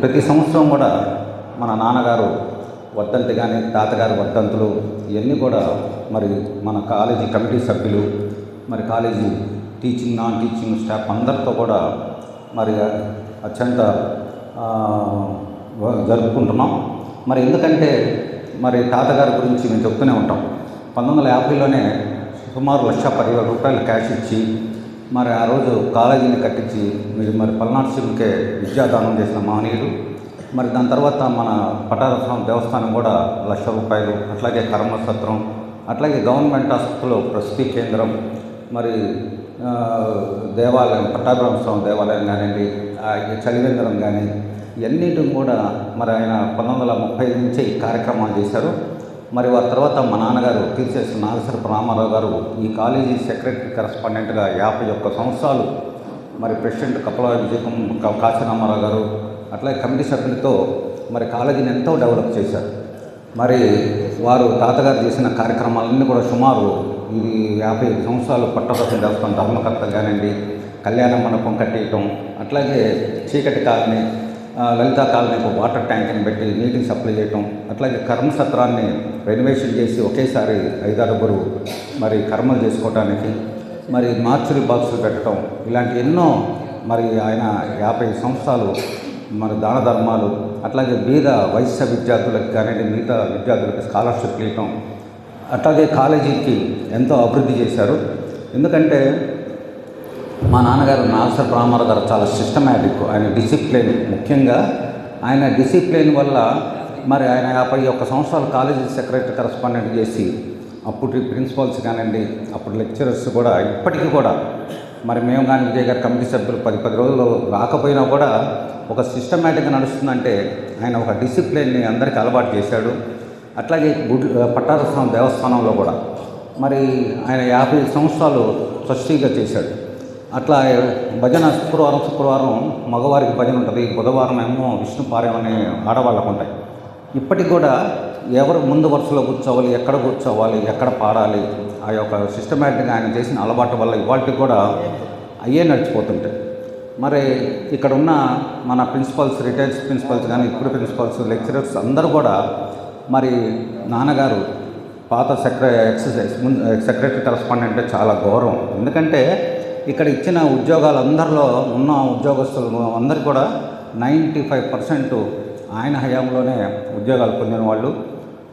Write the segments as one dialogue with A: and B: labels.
A: ప్రతి సంవత్సరం కూడా మన నాన్నగారు వర్ధంతి కానీ తాతగారు వర్ధంతులు ఇవన్నీ కూడా మరి మన కాలేజీ కమిటీ సభ్యులు మరి college teaching non teaching staff అందరితో కూడా మరి అత్యంత జరుపుకుంటున్నాం. మరి ఎందుకంటే మరి తాతగారి గురించి మేము చెప్తూనే ఉంటాం. పంతొమ్మిది వందల యాభైలోనే సుమారు లక్ష పదివేల రూపాయలు క్యాష్ ఇచ్చి మరి ఆ రోజు కాలేజీని కట్టించి మీరు మరి పల్నాడు శివునికే విద్యాదానం చేసిన మహనీయుడు. మరి దాని తర్వాత మన పటారస్వామి దేవస్థానం కూడా లక్ష రూపాయలు అట్లాగే కర్మసత్రం అట్లాగే గవర్నమెంట్ ఆసుపత్రిలో ప్రసూతి కేంద్రం మరి దేవాలయం పట్టాభిరామ స్వామి దేవాలయం కానివ్వండి ఆ చలివేంద్రం కానీ ఇవన్నిటిని కూడా మరి ఆయన పంతొమ్మిది వందల ముప్పై నుంచి ఈ కార్యక్రమాలు చేశారు. మరి వారి తర్వాత మా నాన్నగారు తీర్చేసిన నాగేశ్వరపు రామారావు గారు ఈ కాలేజీ సెక్రటరీ కరస్పాండెంట్గా యాభై ఒక్క సంవత్సరాలు మరి ప్రెసిడెంట్ కపల విజయకం కాశీ రామారావు గారు అట్లాగే కమిటీ సభ్యులతో మరి కాలేజీని ఎంతో డెవలప్ చేశారు. మరి వారు తాతగారు చేసిన కార్యక్రమాలన్నీ కూడా సుమారు ఇది యాభై ఐదు సంవత్సరాలు పట్టభద్ర దేవస్థానం ధర్మకర్త కానివ్వండి కళ్యాణ మండపం కట్టేయటం అట్లాగే చీకటి కాలనీ లలిత కాలనీకి వాటర్ ట్యాంక్ని పెట్టి నీటిని సప్లై చేయటం అట్లాగే కర్మ సత్రాన్ని రెనోవేషన్ చేసి ఒకేసారి ఐదారుగురు మరి కర్మలు చేసుకోవటానికి మరి మార్చురి బాక్సులు పెట్టడం ఇలాంటి ఎన్నో మరి ఆయన యాభై సంవత్సరాలు మరి దాన ధర్మాలు అట్లాగే బీద వైశ్య విద్యార్థులకు కానివ్వండి మిగతా విద్యార్థులకు స్కాలర్షిప్ ఇవ్వటం అట్లాగే కాలేజీకి ఎంతో అభివృద్ధి చేశారు. ఎందుకంటే మా నాన్నగారు నాసర్ రామారావు గారు చాలా సిస్టమేటిక్ ఆయన డిసిప్లిన్ ముఖ్యంగా ఆయన డిసిప్లిన్ వల్ల మరి ఆయన యాభై ఒక్క సంవత్సరాలు కాలేజీ సెక్రటరీ కరస్పాండెంట్ చేసి అప్పుడు ప్రిన్సిపాల్స్ కానివ్వండి అప్పుడు లెక్చరర్స్ కూడా ఇప్పటికీ కూడా మరి మేము కానీ విజయ్ గారు కమిటీ సభ్యులు పది పది రోజులు రాకపోయినా కూడా ఒక సిస్టమేటిక్గా నడుస్తుందంటే ఆయన ఒక డిసిప్లిన్ని అందరికీ అలవాటు చేశాడు. అట్లాగే గుడ్ పట్టారస్వామి దేవస్థానంలో కూడా. మరి ఆయన యాభై సంవత్సరాలు ట్రస్టీగా చేశాడు. అట్లా భజన శుక్రవారం శుక్రవారం మగవారికి భజన ఉంటుంది. బుధవారం ఏమో విష్ణు పారాయణ ఆడవాళ్ళకు ఉంటాయి. ఇప్పటికి కూడా ఎవరు ముందు వరుసలో కూర్చోవాలి ఎక్కడ కూర్చోవాలి ఎక్కడ పాడాలి ఆ యొక్క సిస్టమేటిక్గా ఆయన చేసిన అలవాటు వల్ల ఇవాళకి కూడా అయ్యే నడిచిపోతుంటాయి. మరి ఇక్కడ ఉన్న మన ప్రిన్సిపల్స్ రిటైర్స్ ప్రిన్సిపల్స్ కానీ ఇప్పుడు ప్రిన్సిపల్స్ లెక్చరర్స్ అందరూ కూడా మరి నాన్నగారు పాత సెక్ర ఎక్సైజ్ సెక్రటరీ కరస్పాండెంట్ చాలా గౌరవం. ఎందుకంటే ఇక్కడ ఇచ్చిన ఉద్యోగాలు అందరిలో ఉన్న ఉద్యోగస్తులు అందరు కూడా నైంటీ ఫైవ్ పర్సెంట్ ఆయన హయాంలోనే ఉద్యోగాలు పొందిన వాళ్ళు.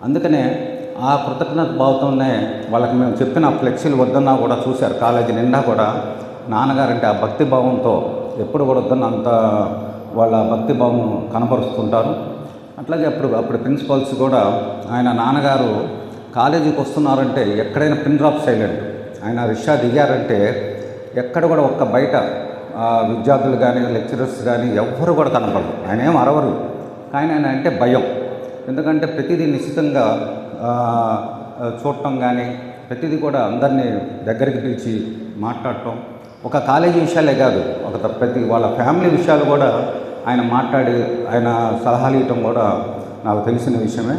A: అందుకనే ఆ కృతజ్ఞత భావంతోనే వాళ్ళకి మేము చెప్పిన ఫ్లెక్సీలు వద్దన్నా కూడా చూశారు. కాలేజీ నిండా కూడా నాన్నగారంటే ఆ భక్తి భావంతో ఎప్పుడు కూడా వద్దన్న అంత వాళ్ళ భక్తి భావం కనపరుస్తుంటారు అట్లాగే అప్పుడు అప్పుడు ప్రిన్సిపల్స్ కూడా ఆయన నాన్నగారు కాలేజీకి వస్తున్నారంటే ఎక్కడైనా పిన్ డ్రాప్ సైలెంట్. ఆయన రిక్షా దిగారంటే ఎక్కడ కూడా ఒక్క బయట విద్యార్థులు కానీ లెక్చరర్స్ కానీ ఎవ్వరు కూడా కనపడరు. ఆయన ఏం అరవరు. కానీ ఆయన అంటే భయం. ఎందుకంటే ప్రతిదీ నిశ్చితంగా చూడటం కానీ ప్రతిదీ కూడా అందరినీ దగ్గరికి పిలిచి మాట్లాడటం ఒక కాలేజీ విషయాలే కాదు. ఒక త- ప్రతి వాళ్ళ ఫ్యామిలీ విషయాలు కూడా ఆయన మాట్లాడి ఆయన సలహాలు ఇవ్వటం కూడా నాకు తెలిసిన విషయమే.